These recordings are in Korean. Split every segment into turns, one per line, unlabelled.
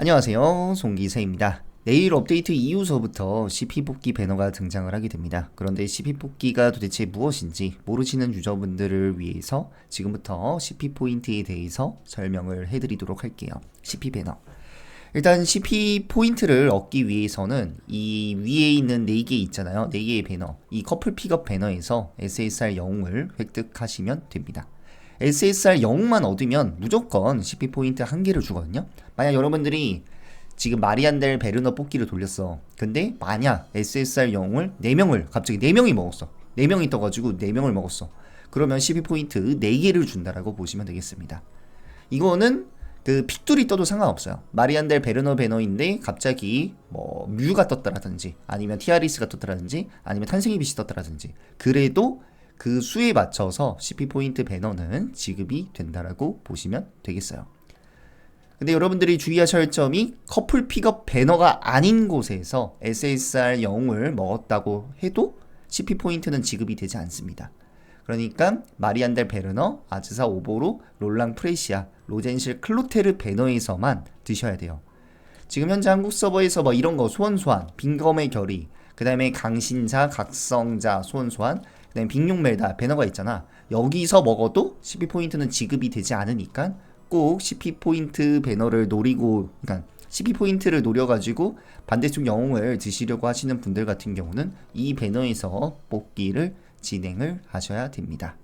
안녕하세요. 송기세입니다. 내일 업데이트 이후서부터 CP 뽑기 배너가 등장을 하게 됩니다. 그런데 CP 뽑기가 도대체 무엇인지 모르시는 유저분들을 위해서 지금부터 CP 포인트에 대해서 설명을 해드리도록 할게요. CP 배너. 일단 CP 포인트를 얻기 위해서는 이 위에 있는 4개 있잖아요. 4개의 배너. 이 커플 픽업 배너에서 SSR 영웅을 획득하시면 됩니다. SSR 영웅만 얻으면 무조건 CP 포인트 한 개를 주거든요. 만약 여러분들이 지금 마리안델 베르너 뽑기를 돌렸어. 근데 만약 SSR 영웅을 4명을 갑자기 4명이 먹었어. 4명이 떠가지고 4명을 먹었어. 그러면 12포인트 4개를 준다라고 보시면 되겠습니다. 이거는 그 픽둘이 떠도 상관없어요. 마리안델 베르너 배너인데 갑자기 뭐 뮤가 떴다라든지 아니면 티아리스가 떴다라든지 아니면 탄생의 빛이 떴다라든지 그래도 그 수에 맞춰서 CP 포인트 배너는 지급이 된다라고 보시면 되겠어요. 근데 여러분들이 주의하셔야 할 점이 커플 픽업 배너가 아닌 곳에서 SSR 영웅을 먹었다고 해도 CP 포인트는 지급이 되지 않습니다. 그러니까 마리안델 베르너, 아즈사 오보로, 롤랑 프레시아, 로젠실 클로테르 배너에서만 드셔야 돼요. 지금 현재 한국 서버에서 뭐 이런 거 소원소환, 빈검의 결의, 그 다음에 강신자, 각성자, 소원소환, 그 다음에 빅용멜다 배너가 있잖아. 여기서 먹어도 CP 포인트는 지급이 되지 않으니까 꼭 CP 포인트 배너를 노리고, 그러니까 CP 포인트를 노려가지고 반대쪽 영웅을 드시려고 하시는 분들 같은 경우는 이 배너에서 뽑기를 진행을 하셔야 됩니다.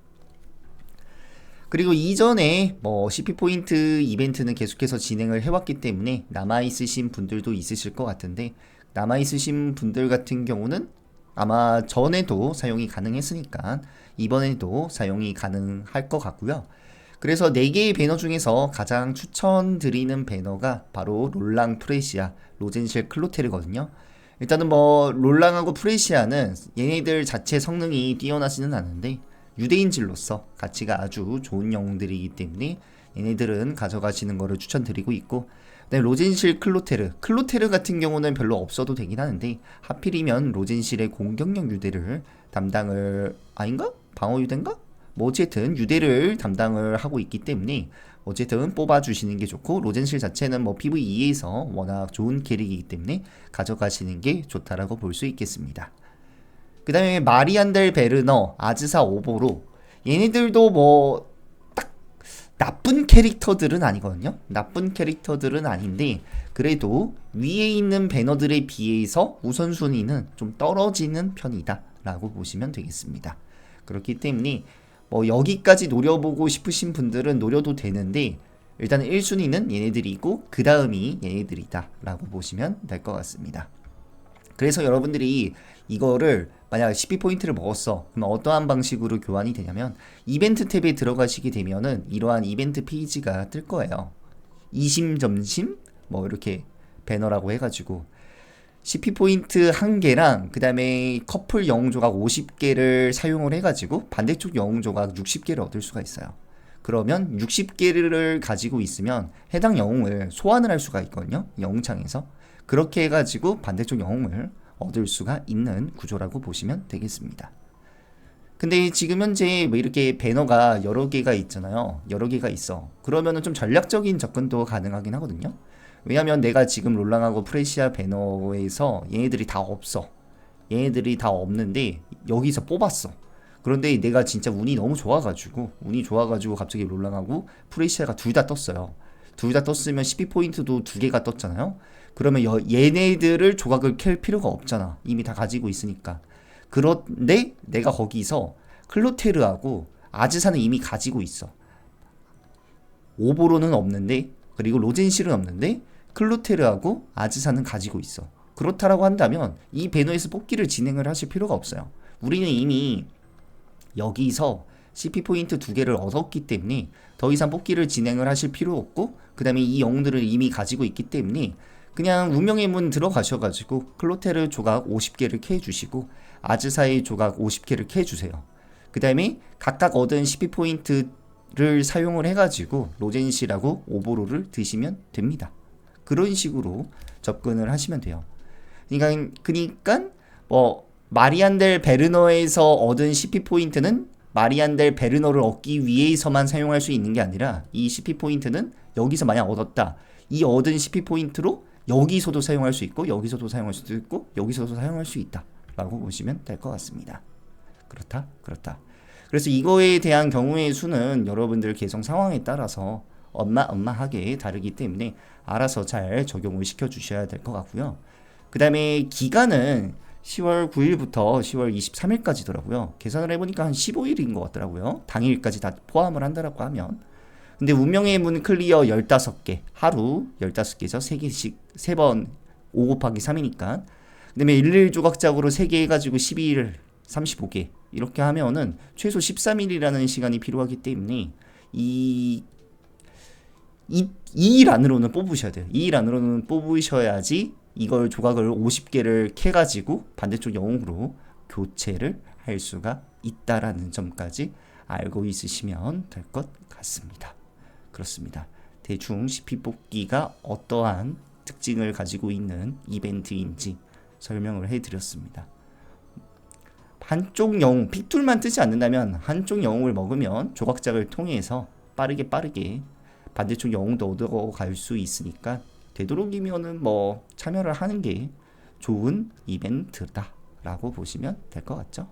그리고 이전에 뭐 CP 포인트 이벤트는 계속해서 진행을 해왔기 때문에 남아 있으신 분들도 있으실 것 같은데 남아 있으신 분들 같은 경우는 아마 전에도 사용이 가능했으니까 이번에도 사용이 가능할 것 같고요. 그래서 4개의 배너 중에서 가장 추천드리는 배너가 바로 롤랑 프레시아, 로젠실 클로테르거든요. 일단은 뭐 롤랑하고 프레시아는 얘네들 자체 성능이 뛰어나지는 않은데 유대인질로서 가치가 아주 좋은 영웅들이기 때문에 얘네들은 가져가시는 거를 추천드리고 있고 네, 로젠실 클로테르. 클로테르 같은 경우는 별로 없어도 되긴 하는데 하필이면 로젠실의 공격력 유대를 담당을 아닌가? 방어 유대인가? 뭐 어쨌든 유대를 담당을 하고 있기 때문에 어쨌든 뽑아주시는 게 좋고 로젠실 자체는 뭐 PVE에서 워낙 좋은 캐릭이기 때문에 가져가시는 게 좋다라고 볼 수 있겠습니다. 그 다음에 마리안델 베르너, 아즈사 오보로 얘네들도 뭐딱 나쁜 캐릭터들은 아니거든요. 나쁜 캐릭터들은 아닌데 그래도 위에 있는 배너들에 비해서 우선순위는 좀 떨어지는 편이다 라고 보시면 되겠습니다. 그렇기 때문에 뭐 여기까지 노려보고 싶으신 분들은 노려도 되는데 일단 1순위는 얘네들이고 그 다음이 얘네들이다 라고 보시면 될 것 같습니다. 그래서 여러분들이 이거를 만약 12포인트를 먹었어. 그럼 어떠한 방식으로 교환이 되냐면 이벤트 탭에 들어가시게 되면은 이러한 이벤트 페이지가 뜰 거예요. 이심 점심 뭐 이렇게 배너라고 해 가지고 CP포인트 1개랑 그 다음에 커플 영웅 조각 50개를 사용을 해 가지고 반대쪽 영웅 조각 60개를 얻을 수가 있어요. 그러면 60개를 가지고 있으면 해당 영웅을 소환을 할 수가 있거든요. 영웅창에서. 그렇게 해가지고 반대쪽 영웅을 얻을 수가 있는 구조라고 보시면 되겠습니다. 근데 지금 현재 뭐 이렇게 배너가 여러 개가 있잖아요. 여러 개가 있어. 그러면은 좀 전략적인 접근도 가능하긴 하거든요. 왜냐면 내가 지금 롤랑하고 프레시아 배너에서 얘네들이 다 없어. 얘네들이 다 없는데 여기서 뽑았어. 그런데 내가 진짜 운이 너무 좋아가지고 운이 좋아가지고 갑자기 롤랑하고 프레시아가 둘 다 떴어요. 둘 다 떴으면 12포인트도 두 개가 떴잖아요. 그러면 여, 얘네들을 조각을 캘 필요가 없잖아. 이미 다 가지고 있으니까. 그런데 내가 거기서 클로테르하고 아즈사는 이미 가지고 있어. 오보로는 없는데 그리고 로젠실은 없는데 클로테르하고 아즈사는 가지고 있어. 그렇다라고 한다면 이 배너에서 뽑기를 진행을 하실 필요가 없어요. 우리는 이미 여기서 CP 포인트 두 개를 얻었기 때문에 더 이상 뽑기를 진행을 하실 필요 없고 그 다음에 이 영웅들을 이미 가지고 있기 때문에 그냥 운명의 문 들어가셔가지고 클로테르 조각 50개를 캐 주시고 아즈사의 조각 50개를 캐 주세요. 그 다음에 각각 얻은 CP 포인트를 사용을 해가지고 로젠시라고 오보로를 드시면 됩니다. 그런 식으로 접근을 하시면 돼요. 그러니까, 그러니까 뭐 마리안델 베르너에서 얻은 CP 포인트는 마리안델 베르너를 얻기 위해서만 사용할 수 있는 게 아니라 이 CP 포인트는 여기서 만약 얻었다. 이 얻은 CP 포인트로 여기서도 사용할 수 있고 여기서도 사용할 수도 있고 여기서도 사용할 수 있다라고 보시면 될 것 같습니다. 그렇다, 그렇다. 그래서 이거에 대한 경우의 수는 여러분들 계정 상황에 따라서 엄마 엄마 하게 다르기 때문에 알아서 잘 적용을 시켜 주셔야 될 것 같고요. 그 다음에 기간은 10월 9일부터 10월 23일까지더라고요. 계산을 해보니까 한 15일인 것 같더라고요. 당일까지 다 포함을 한다라고 하면. 근데 운명의 문 클리어 15개, 하루 15개죠. 3개씩, 3번 5 곱하기 3이니까. 그 다음에 일일 조각작으로 3개 해가지고 12일 35개. 이렇게 하면은 최소 13일이라는 시간이 필요하기 때문에 이 이, 이일 안으로는 뽑으셔야 돼요. 이일 안으로는 뽑으셔야지 이걸 조각을 50개를 캐가지고 반대쪽 영웅으로 교체를 할 수가 있다라는 점까지 알고 있으시면 될 것 같습니다. 그렇습니다. 대충 CP 뽑기가 어떠한 특징을 가지고 있는 이벤트인지 설명을 해드렸습니다. 한쪽 영웅, 픽툴만 뜨지 않는다면 한쪽 영웅을 먹으면 조각작을 통해서 빠르게 빠르게 반대쪽 영웅도 얻어갈 수 있으니까 되도록이면은 뭐 참여를 하는 게 좋은 이벤트다라고 보시면 될 것 같죠?